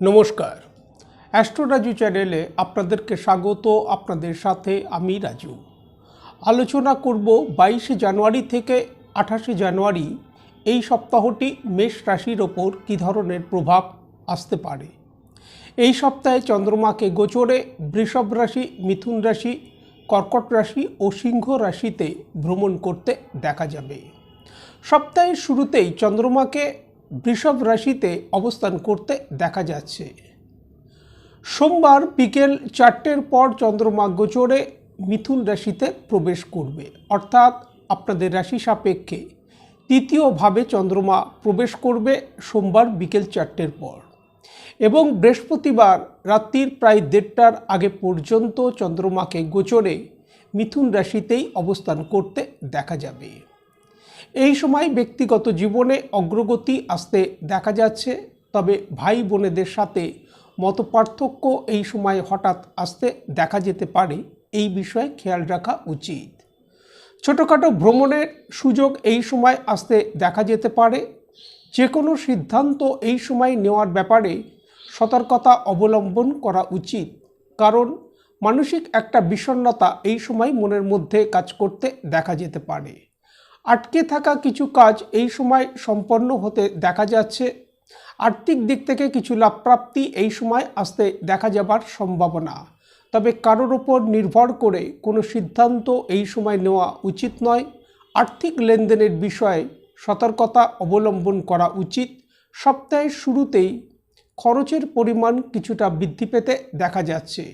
নমস্কার। অ্যাস্ট্রো রাজু চ্যানেলে আপনাদেরকে স্বাগত, আপনাদের সাথে আমি রাজু। আলোচনা করব বাইশে জানুয়ারি থেকে আঠাশে জানুয়ারি এই সপ্তাহটি মেষ রাশির ওপর কী ধরনের প্রভাব আসতে পারে? এই সপ্তাহে চন্দ্রমাকে গোচরে বৃষভ রাশি, মিথুন রাশি, কর্কট রাশি ও সিংহ রাশিতে ভ্রমণ করতে দেখা যাবে। সপ্তাহের শুরুতেই চন্দ্রমাকে বৃষভ রাশিতে অবস্থান করতে দেখা যাচ্ছে। সোমবার বিকেল চারটের পর চন্দ্রমা গোচরে মিথুন রাশিতে প্রবেশ করবে। অর্থাৎ আপনাদের রাশি সাপেক্ষে তৃতীয়ভাবে চন্দ্রমা প্রবেশ করবে সোমবার বিকেল চারটের পর। এবং বৃহস্পতিবার রাত্রির প্রায় দেড়টার আগে পর্যন্ত চন্দ্রমাকে গোচরে মিথুন রাশিতেই অবস্থান করতে দেখা যাবে। এই সময় ব্যক্তিগত জীবনে অগ্রগতি আসতে দেখা যাচ্ছে, তবে ভাই বোনেদের সাথে মতপার্থক্য এই সময় হঠাৎ আসতে দেখা যেতে পারে, এই বিষয়ে খেয়াল রাখা উচিত। ছোটোখাটো ভ্রমণের সুযোগ এই সময় আসতে দেখা যেতে পারে যে কোনো সিদ্ধান্ত এই সময় নেওয়ার ব্যাপারে সতর্কতা অবলম্বন করা উচিত, কারণ মানসিক একটা বিষণ্ণতা এই সময় মনের মধ্যে কাজ করতে দেখা যেতে পারে। আটকে থাকা কিছু কাজ এই সময় সম্পন্ন হতে দেখা যাচ্ছে। আর্থিক দিক থেকে কিছু লাভপ্রাপ্তি এই সময় আসতে দেখা যাবার সম্ভাবনা। তবে কারোর ওপর নির্ভর করে কোনো সিদ্ধান্ত এই সময় নেওয়া উচিত নয়। আর্থিক লেনদেনের বিষয়ে সতর্কতা অবলম্বন করা উচিত। সপ্তাহের শুরুতেই খরচের পরিমাণ কিছুটা বৃদ্ধি পেতে দেখা যাচ্ছে।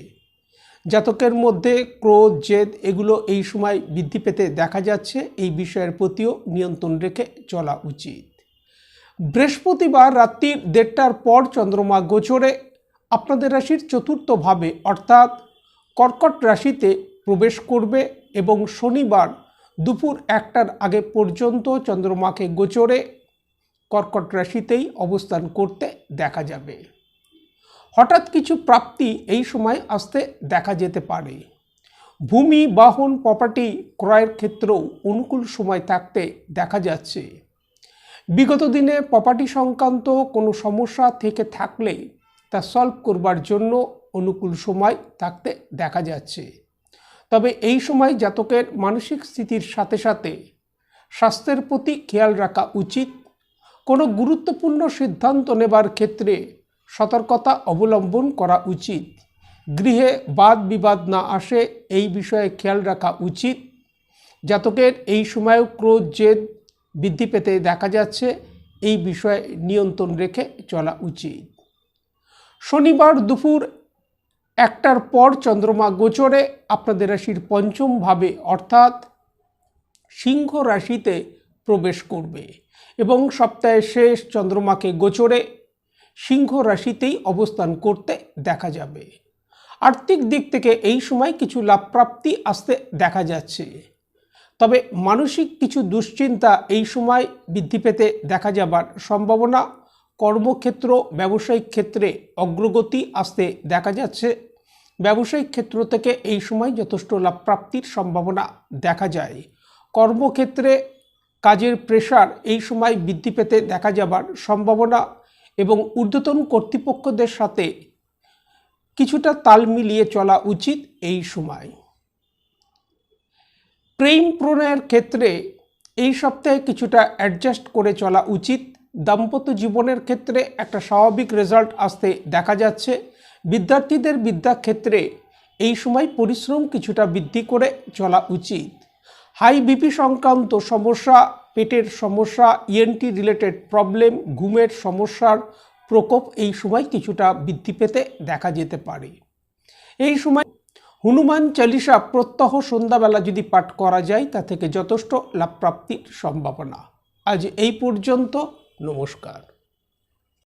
জাতকের মধ্যে ক্রোধ, জেদ এগুলো এই সময় বৃদ্ধি পেতে দেখা যাচ্ছে। এই বিষয়ের প্রতিও নিয়ন্ত্রণ রেখে চলা উচিত। বৃহস্পতিবার রাত্রির দেড়টার পর চন্দ্রমা গোচরে আপনাদের রাশির চতুর্থভাবে অর্থাৎ কর্কট রাশিতে প্রবেশ করবে এবং শনিবার দুপুর একটার আগে পর্যন্ত চন্দ্রমাকে গোচরে কর্কট রাশিতেই অবস্থান করতে দেখা যাবে। হঠাৎ কিছু প্রাপ্তি এই সময় আসতে দেখা যেতে পারে। ভূমি, বাহন প্রপার্টি ক্রয়ের ক্ষেত্রেও অনুকূল সময় থাকতে দেখা যাচ্ছে। বিগত দিনে প্রপার্টি সংক্রান্ত কোনো সমস্যা থেকে থাকলে তা সলভ করবার জন্য অনুকূল সময় থাকতে দেখা যাচ্ছে। তবে এই সময় জাতকের মানসিক স্থিতির সাথে সাথে স্বাস্থ্যের প্রতি খেয়াল রাখা উচিত। কোনো গুরুত্বপূর্ণ সিদ্ধান্ত নেবার ক্ষেত্রে সতর্কতা অবলম্বন করা উচিত। গৃহে বাদ বিবাদ না আসে, এই বিষয়ে খেয়াল রাখা উচিত। জাতকের এই সময়েও ক্রোধ, জেদ বৃদ্ধি পেতে দেখা যাচ্ছে, এই বিষয়ে নিয়ন্ত্রণ রেখে চলা উচিত। শনিবার দুপুর একটার পর চন্দ্রমা গোচরে আপনাদের রাশির পঞ্চম ভাবে, অর্থাৎ সিংহ রাশিতে প্রবেশ করবে এবং সপ্তাহের শেষ চন্দ্রমাকে গোচরে সিংহ রাশিতেই অবস্থান করতে দেখা যাবে। আর্থিক দিক থেকে এই সময় কিছু লাভপ্রাপ্তি আসতে দেখা যাচ্ছে। তবে মানসিক কিছু দুশ্চিন্তা এই সময় বৃদ্ধি পেতে দেখা যাবার সম্ভাবনা। কর্মক্ষেত্র, ব্যবসায়িক ক্ষেত্রে অগ্রগতি আসতে দেখা যাচ্ছে। ব্যবসায়িক ক্ষেত্র থেকে এই সময় যথেষ্ট লাভপ্রাপ্তির সম্ভাবনা দেখা যায়। কর্মক্ষেত্রে কাজের প্রেশার এই সময় বৃদ্ধি পেতে দেখা যাবার সম্ভাবনা এবং ঊর্ধ্বতন কর্তৃপক্ষদের সাথে কিছুটা তাল মিলিয়ে চলা উচিত এই সময়। প্রেম প্রণয়ের ক্ষেত্রে এই সপ্তাহে কিছুটা অ্যাডজাস্ট করে চলা উচিত। দাম্পত্য জীবনের ক্ষেত্রে একটা স্বাভাবিক রেজাল্ট আসতে দেখা যাচ্ছে। বিদ্যার্থীদের বিদ্যাক্ষেত্রে এই সময় পরিশ্রম কিছুটা বৃদ্ধি করে চলা উচিত। হাই বিপি সংক্রান্ত সমস্যা পেটের সমস্যা ইএনটি রিলেটেড প্রবলেম ঘুমের সমস্যার প্রকোপ এই সময় কিছুটা বৃদ্ধি পেতে দেখা যেতে পারে। এই সময় হনুমান চালিসা প্রত্যহ সন্ধ্যাবেলা যদি পাঠ করা যায়, তা থেকে যথেষ্ট লাভপ্রাপ্তির সম্ভাবনা। আজ এই পর্যন্ত, নমস্কার।